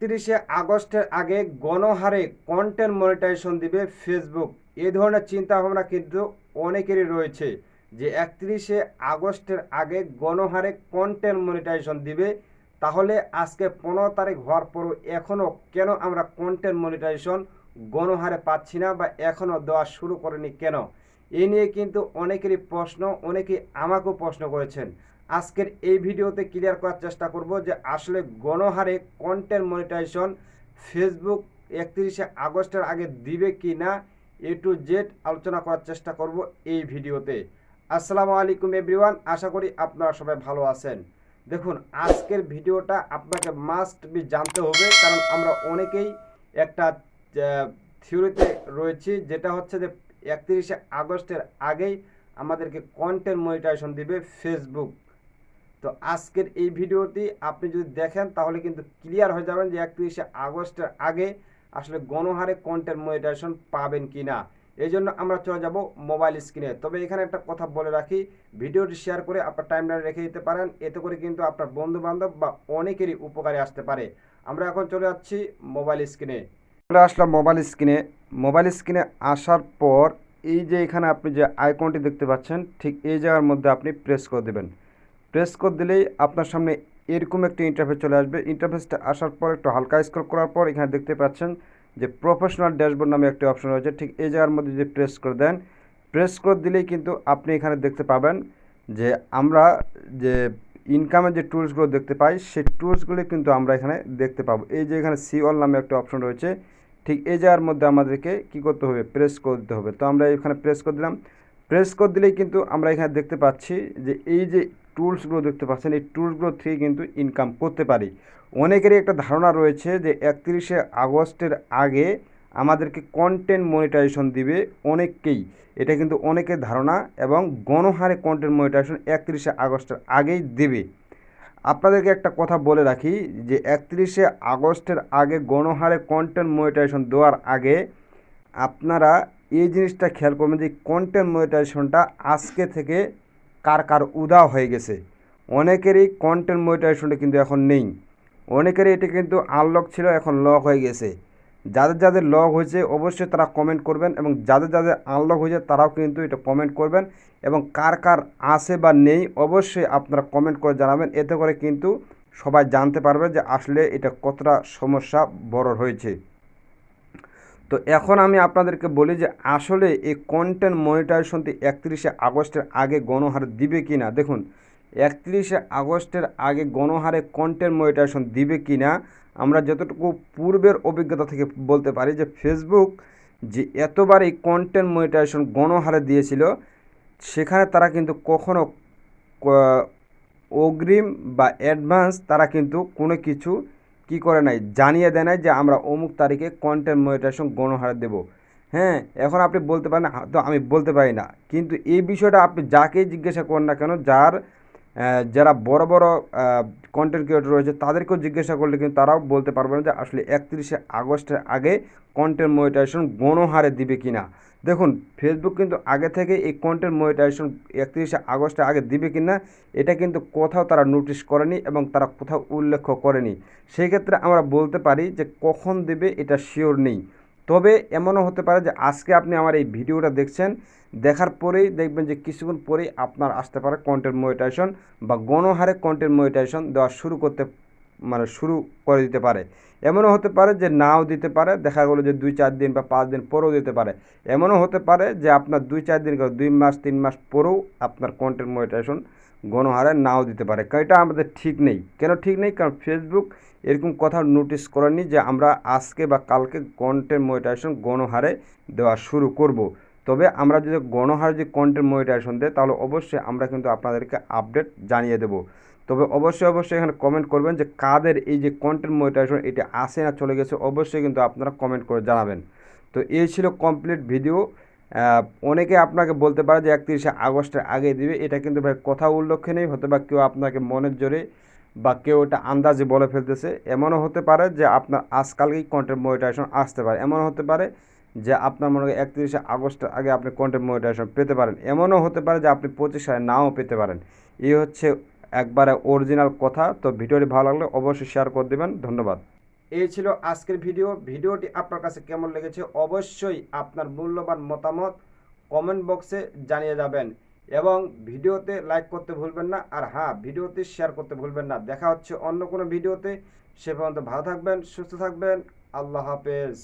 একত্রিশে আগস্টের আগে গণহারে কন্টেন্ট মনিটাইজেশন দিবে ফেসবুক এ ধরনের চিন্তা ভাবনা কিন্তু অনেকেরই রয়েছে যে একত্রিশে আগস্টের আগে গণহারে কন্টেন্ট মনিটাইজেশন দিবে। তাহলে আজকে পনেরো তারিখ হওয়ার পরও এখনও কেন আমরা কন্টেন্ট মনিটাইজেশন গণহারে পাচ্ছি না বা এখনও দেওয়া শুরু করেনি কেন? এ নিয়ে কিন্তু অনেকেরই প্রশ্ন, অনেকেই আমাকেও প্রশ্ন করেছেন। আজকের এই ভিডিওতে ক্লিয়ার করার চেষ্টা করব যে আসলে গণহারে কন্টেন্ট মনিটাইজেশন ফেসবুক একত্রিশে আগস্টের আগে দিবে কি না এ টু জেড আলোচনা করার চেষ্টা করব এই ভিডিওতে। আসসালামু আলাইকুম এভরিওয়ান আশা করি আপনারা সবাই ভালো আছেন। দেখুন, আজকের ভিডিওটা আপনাকে মাস্ট বি জানতে হবে, কারণ আমরা অনেকেই একটা থিওরিতে রয়েছি, যেটা হচ্ছে যে একত্রিশে আগস্টের আগেই আমাদেরকে কন্টেন্ট মনিটাইজেশন দিবে ফেসবুক তো আজকের এই ভিডিওটি আপনি যদি দেখেন, তাহলে কিন্তু ক্লিয়ার হয়ে যাবেন যে একত্রিশে আগস্টের আগে আসলে গণহারে কন্টেন্ট মনিটাইজেশন পাবেন কি না এই জন্য আমরা চলে যাব মোবাইল স্ক্রিনে তবে এখানে একটা কথা বলে রাখি, ভিডিওটি শেয়ার করে আপনার টাইমলাইনে রেখে দিতে পারেন, এতে করে কিন্তু আপনার বন্ধু বান্ধব বা অনেকেরই উপকারে আসতে পারে। আমরা এখন চলে যাচ্ছি মোবাইল স্ক্রিনে চলে আসলাম মোবাইল স্ক্রিনে মোবাইল স্ক্রিনে আসার পর এই যে এখানে আপনি যে আইকনটি দেখতে পাচ্ছেন, ঠিক এই জায়গার মধ্যে আপনি প্রেস করে দেবেন। প্রেস করে দিলেই আপনার সামনে এরকম একটি ইন্টারফেস চলে আসবে। ইন্টারফেসটা আসার পর একটু হালকা স্ক্রল করার পর এখানে দেখতে পাচ্ছেন যে প্রফেশনাল ড্যাশবোর্ড নামে একটি অপশন রয়েছে। ঠিক এই জায়গার মধ্যে যদি প্রেস করে দেন প্রেস করে দিলেই কিন্তু আপনি এখানে দেখতে পাবেন যে আমরা যে ইনকামের যে টুলসগুলো দেখতে পাই, সেই টুলসগুলি কিন্তু আমরা এখানে দেখতে পাবো। এই যে এখানে সি নামে একটা অপশন রয়েছে। ঠিক এই জায়গার মধ্যে আমাদেরকে কি করতে হবে? প্রেস করে দিতে হবে। তো আমরা এখানে প্রেস করে দিলাম। প্রেস করে দিলেই কিন্তু আমরা এখানে দেখতে পাচ্ছি যে এই যে টুলসগুলো দেখতে পাচ্ছেন, এই টুলসগুলো থেকে কিন্তু ইনকাম করতে পারি। অনেকেরই একটা ধারণা রয়েছে যে একত্রিশে আগস্টের আগে আমাদেরকে কন্টেন্ট মনিটাইজেশন দিবে অনেককেই। এটা কিন্তু অনেকের ধারণা এবং গণহারে কন্টেন্ট মনিটাইজেশন একত্রিশে আগস্টের আগেই দেবে। আপনাদেরকে একটা কথা বলে রাখি যে একত্রিশে আগস্টের আগে গণহারে কন্টেন্ট মনিটাইজেশন দেওয়ার আগে আপনারা এই জিনিসটা খেয়াল করবেন যে কন্টেন্ট মনিটাইজেশনটা আজকে থেকে কার কার উদাও হয়ে গেছে। অনেকেরই কন্টেন্ট মনিটাইজেশনটা কিন্তু এখন নেই। অনেকেরই এটা কিন্তু আনলক ছিল, এখন লক হয়ে গেছে। যাদের যাদের লক হয়েছে, অবশ্যই তারা কমেন্ট করবেন এবং যাদের যাদের আনলক হয়েছে, তারাও কিন্তু এটা কমেন্ট করবেন এবং কার কার আছে বা নেই, অবশ্যই আপনারা কমেন্ট করে জানাবেন। এতে করে কিন্তু সবাই জানতে পারবে যে আসলে এটা কতটা সমস্যা বড় হয়েছে। তো এখন আমি আপনাদেরকে বলি যে আসলে এই কন্টেন্ট মনিটাইজেশনটি একত্রিশে আগস্টের আগে গণহার দিবে কি না দেখুন, একত্রিশে আগস্টের আগে গণহারে কন্টেন্ট মনিটাইজেশন দিবে কি না আমরা যতটুকু পূর্বের অভিজ্ঞতা থেকে বলতে পারি যে ফেসবুক যে এতবার এই কন্টেন্ট মনিটাইজেশন গণহারে দিয়েছিল, সেখানে তারা কিন্তু কখনো অগ্রিম বা অ্যাডভান্স তারা কিন্তু কোনো কিছু কি করে নাই? জানিয়ে দেয় নাই যে আমরা অমুক তারিখে কন্টেন্ট মনিটাইজেশন গণহারে দেব। হ্যাঁ এখন আপনি বলতে পারেন "হ্যাঁ, তো আমি বলতে পারি না। কিন্তু এই বিষয়টা আপনি যাকেই জিজ্ঞাসা করেন না কেন যার যারা বড় বড় কন্টেন্ট ক্রিয়েটর রয়েছে, তাদেরকেও জিজ্ঞাসা করলে কিন্তু তারাও বলতে পারবে না যে আসলে একত্রিশে আগস্টের আগে কন্টেন্ট মনিটাইজেশন গণহারে দিবে কি না দেখুন ফেসবুক কিন্তু আগে থেকে এই কন্টেন্ট মনিটাইজেশন একত্রিশে আগস্টের আগে দিবে কি না এটা কিন্তু কোথাও তারা নোটিশ করেনি এবং তারা কোথাও উল্লেখ করেনি। সেই ক্ষেত্রে আমরা বলতে পারি যে কখন দেবে এটা শিওর নেই। তবে এমনও হতে পারে যে আজকে আপনি আমার এই ভিডিওটা দেখছেন, দেখার পরেই দেখবেন যে কিছুক্ষণ পরেই আপনার আসতে পারে কন্টেন্ট মনিটাইজেশন বা গণহারে কন্টেন্ট মনিটাইজেশন দেওয়া শুরু করতে মানে শুরু করে দিতে পারে। এমনও হতে পারে যে নাও দিতে পারে, দেখা গেলো যে দুই চার দিন বা পাঁচ দিন পরেও দিতে পারে। এমনও হতে পারে যে আপনার দুই চার দিন দুই মাস, তিন মাস পরেও আপনার কন্টেন্ট মনিটাইজেশন গণহারে নাও দিতে পারে। এটা আমাদের ঠিক নেই। কেন ঠিক নেই? কারণ ফেসবুক এরকম কথা নোটিস করেনি যে আমরা আজকে বা কালকে কন্টেন্ট মনিটাইজেশন গণহারে দেওয়া শুরু করব। তবে আমরা যদি গণহারে যদি কন্টেন্ট মনিটাইজেশন দেয় তাহলে অবশ্যই আমরা কিন্তু আপনাদেরকে আপডেট জানিয়ে দেব। তবে অবশ্যই অবশ্যই এখানে কমেন্ট করবেন যে কাদের এই যে কন্টেন্ট মনিটাইজেশন এটা আসে না, চলে গেছে, অবশ্যই কিন্তু আপনারা কমেন্ট করে জানাবেন। তো এই ছিল কমপ্লিট ভিডিও অনেকে আপনাকে বলতে পারে যে একত্রিশে আগস্টের আগে দিবে, এটা কিন্তু ভাই কথা উল্লেখে নেই হতে বা কেউ আপনাকে মনের জোরে বা কেউ এটা আন্দাজে বলে ফেলতেছে। এমনও হতে পারে যে আপনার আজকালকেই কন্টেন্ট মনিটাইজেশন আসতে পারে। এমনও হতে পারে যে আপনার মনে হয় একত্রিশে আগস্টের আগে আপনি কন্টেন্ট মনিটাইজেশন পেতে পারেন। এমনও হতে পারে যে আপনি পঁচিশ সালে নাও পেতে পারেন। এই হচ্ছে একবারে অরিজিনাল কথা, তো ভিডিওটি ভালো লাগলে অবশ্যই শেয়ার করে দেবেন, ধন্যবাদ। এই ছিল আজকের ভিডিও ভিডিওটি আপনার কাছে কেমন লেগেছে অবশ্যই আপনার মূল্যবান মতামত কমেন্ট বক্সে জানিয়ে যাবেন এবং ভিডিওতে লাইক করতে ভুলবেন না, আর হ্যাঁ ভিডিওতে শেয়ার করতে ভুলবেন না। দেখা হচ্ছে অন্য কোনো ভিডিওতে সে পর্যন্ত ভালো থাকবেন, সুস্থ থাকবেন, আল্লাহ হাফেজ।